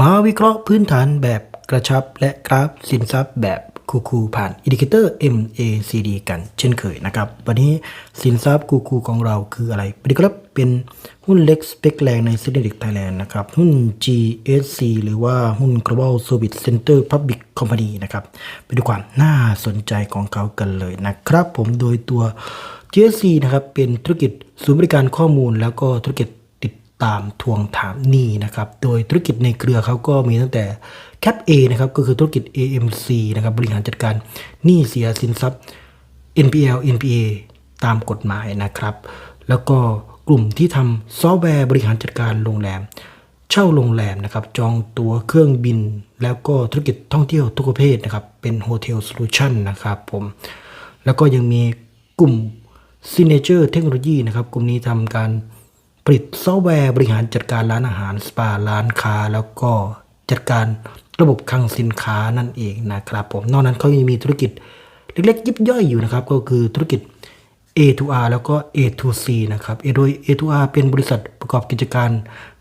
มาวิเคราะห์พื้นฐานแบบกระชับและกราฟสินทรัพย์แบบคูๆผ่านอินดิเคเตอร์ MACD กันเช่นเคยนะครับ วันนี้สินทรัพย์คูๆของเราคืออะไรปฏิครับเป็นหุ้นเล็กสเปกแรงในเซ็นดิกไทยแลนด์นะครับ หุ้น GSC หรือว่าหุ้น Global Service Center Public Company นะครับไปดูความน่าสนใจของเขากันเลยนะครับ ผมโดยตัว GSC นะครับเป็นธุรกิจศูนย์บริการข้อมูลแล้วก็ธุรกิจ ตามทวงถามหนี้นะครับ โดยธุรกิจในเครือเขาก็มีตั้งแต่ Cap A นะครับก็คือธุรกิจ AMC นะครับบริหารจัดการหนี้เสียสินทรัพย์ NPL NPA ตามกฎหมายนะครับ แล้วก็กลุ่มที่ทำซอฟต์แวร์บริหารจัดการโรงแรม เช่าโรงแรมนะครับ จองตั๋วเครื่องบิน แล้วก็ธุรกิจท่องเที่ยวทุกประเภทนะครับ เป็นโฮเทลโซลูชันนะครับผม แล้วก็ยังมีกลุ่ม Signature Technology นะครับ กลุ่มนี้ทำการ ลิตซอฟต์แวร์บริหารจัดการร้านอาหารสปาร้านค้า แล้วก็จัดการระบบคลังสินค้านั่นเองนะครับผมนอกนั้นเขายังมีธุรกิจเล็กๆ ยิบย่อยอยู่นะครับ ก็คือธุรกิจ A2R แล้วก็ A2C นะครับโดย A2R เป็นบริษัทประกอบกิจการ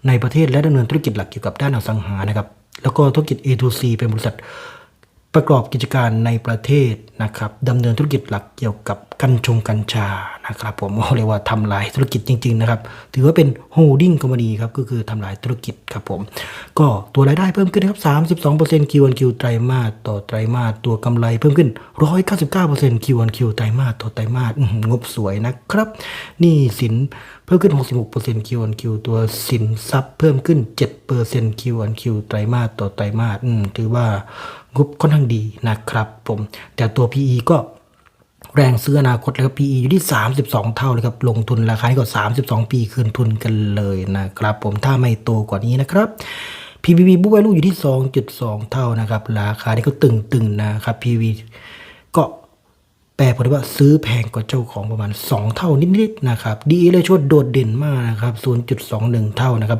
ในประเทศและดำเนินธุรกิจหลักเกี่ยวกับด้านอสังหานะครับแล้วก็ธุรกิจ A2C เป็นบริษัท ประกอบกิจการในประเทศนะครับดำเนินธุรกิจหลักเกี่ยวกับกัญชงกัญชานะครับผมเรียกว่าทำลายธุรกิจจริง ๆ นะครับ ถือว่าเป็นโฮลดิ้งคอมพานีครับก็คือทำลายธุรกิจครับผม ก็ตัวรายได้เพิ่มขึ้นนะครับ32% Q on Q ไตรมาสต่อไตรมาสตัวกำไรเพิ่มขึ้น 199% Q on Q ไตรมาสต่อไตรมาสงบสวยนะครับนี่สินเพิ่มขึ้น 66% Q on Q ตัวสินทรัพย์เพิ่มขึ้น 7% Q on Q ไตรมาสต่อไตรมาสถือว่า งบค่อนข้างดีนะครับผมแต่ตัว PE ก็แรงซื้ออนาคตแล้วครับ PE อยู่ที่ 32 เท่าเลยครับ ลงทุนราคาก็32 ปีคืนทุนกันเลยนะครับ ผมถ้าไม่โตกว่านี้นะครับ PBB book value อยู่ที่ 2.2 เท่านะครับ ราคานี่ก็ตึงๆนะครับ PV ก็แปลผลว่าซื้อแพงกว่าเจ้าของประมาณ 2 เท่านิดๆนะครับ DE เลยชดโดดเด่นมากนะครับ 0.21 เท่านะครับ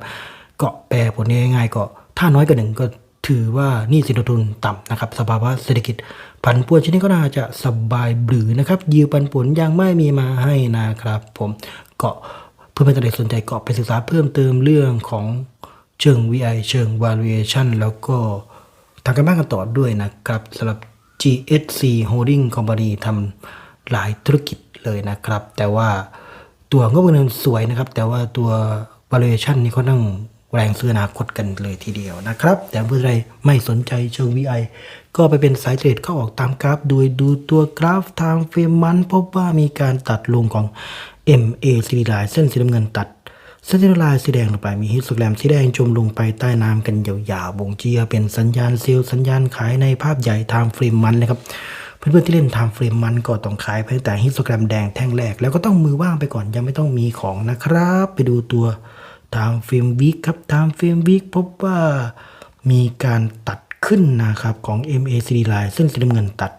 ก็แปลผลง่ายๆก็ถ้าน้อยกว่าหนึ่งก็ ถือว่านี่สินทุนต่ำนะครับสภาวะเศรษฐกิจผันผวนชนิดก็น่าจะสบายบรือนะครับยิวปันผลยังไม่มีมาให้นะครับผมก็เพื่อนๆท่านใดสนใจเก็ไปศึกษาเพิ่มเติมเรื่องของเชิง VI เชิง valuation แล้วก็ทำกันบ้านกันต่อด้วยนะครับสำหรับ GSC Holding Company ทำหลายธุรกิจเลยนะครับ แต่ว่าตัวงบเงินสวยนะครับ แต่ว่าตัว valuation นี่เขาต้อง แรงซื้ออนาคตกันเลยทีเดียวนะครับ แต่เพื่อใครไม่สนใจเชิง VI ก็ไปเป็นสายเทรดเข้าออกตามกราฟ โดยดูตัวกราฟทางเฟรมมันพบว่ามีการตัดลงของ MACD line เส้นสีน้ำเงินตัดเส้นที่ละลายสีแดงลงไปมีฮิสโตแกรมสีแดงจมลงไปใต้น้ำกันยาวๆบ่งชี้เป็นสัญญาณเซลล์สัญญาณขายในภาพใหญ่ไทม์เฟรมมันนะครับเพื่อนๆที่เล่นไทม์เฟรมมันก็ต้องขายเพียงแต่ฮิสโตแกรมแดงแท่งแรก แล้วก็ต้องมือว่างไปก่อนยังไม่ต้องมีของนะครับ ไปดูตัว ไทม์เฟรมวีคครับไทม์เฟรมวีคพบว่ามีการตัดขึ้นนะครับของ MACD line เส้นสีน้ำเงินตัด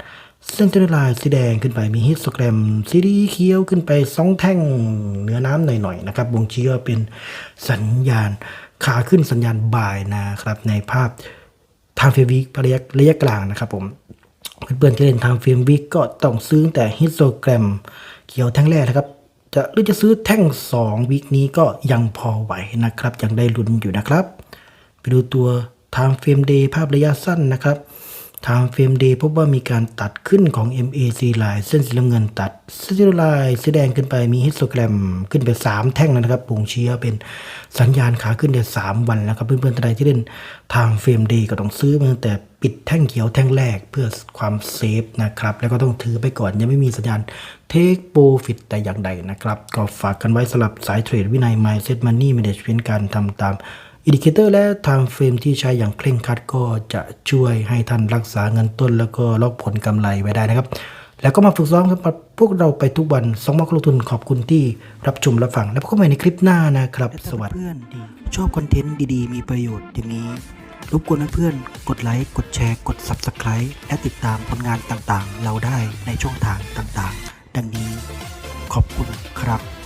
เส้นเทนลายสีแดงขึ้นไปมีฮิสโตแกรมสีเขียวขึ้นไปสองแท่งเนื้อน้ำหน่อยๆนะครับบ่งชี้ว่าเป็นสัญญาณขาขึ้นสัญญาณบ่ายนะครับในภาพทางเฟรมวิกระยะระยะกลางนะครับผมเพื่อนๆที่เล่นทางเฟรมวิกก็ต้องซื้อแต่ฮิสโตแกรมเขียวแท่งแรกนะครับ จะหรือจะซื้อแท่ง 2 วิกนี้ก็ยังพอไหวนะครับ ยังได้ลุ้นอยู่นะครับ ไปดูตัว Time Frame Day ภาพระยะสั้นนะครับ Time Frame Day พบว่ามีการตัดขึ้นของ MAC line เส้นสีน้ำเงินตัดเส้นสีลายสีแดงขึ้นไปมีฮิสโตแกรมขึ้นไป 3 แท่งแล้วนะครับบ่งชี้ว่าเป็นสัญญาณขาขึ้นได้3วันแล้วครับ เพื่อนๆท่านใดที่เล่น Time Frame Day ก็ต้องซื้อมาตั้งแต่ปิดแท่งเขียวแท่งแรกเพื่อความเซฟนะครับ แล้วก็ต้องถือไปก่อนยังไม่มีสัญญาณ Take Profit แต่อย่างใดนะครับ ก็ฝากกันไว้สำหรับสายเทรดวินัย Mindset Money Management การทำตาม อินดิเคเตอร์และไทม์เฟรมที่ใช้อย่างเคร่งครัดก็จะช่วยให้ท่านรักษาเงินต้น แล้วก็ล็อกผลกำไรไว้ได้นะครับ แล้วก็มาฝึกซ้อมกับพวกเราไปทุกวันสองมกลงทุนขอบคุณที่รับชมรับฟัง แล้วพบกันใหม่ในคลิปหน้านะครับ สวัสดีเพื่อนดีชอบคอนเทนต์ดีๆ มีประโยชน์อย่างนี้รบกวนเพื่อนๆ กดไลค์ กดแชร์ กด Subscribe และติดตามผลงานต่างๆ เราได้ในช่องทางต่างๆ ดังนี้ขอบคุณครับ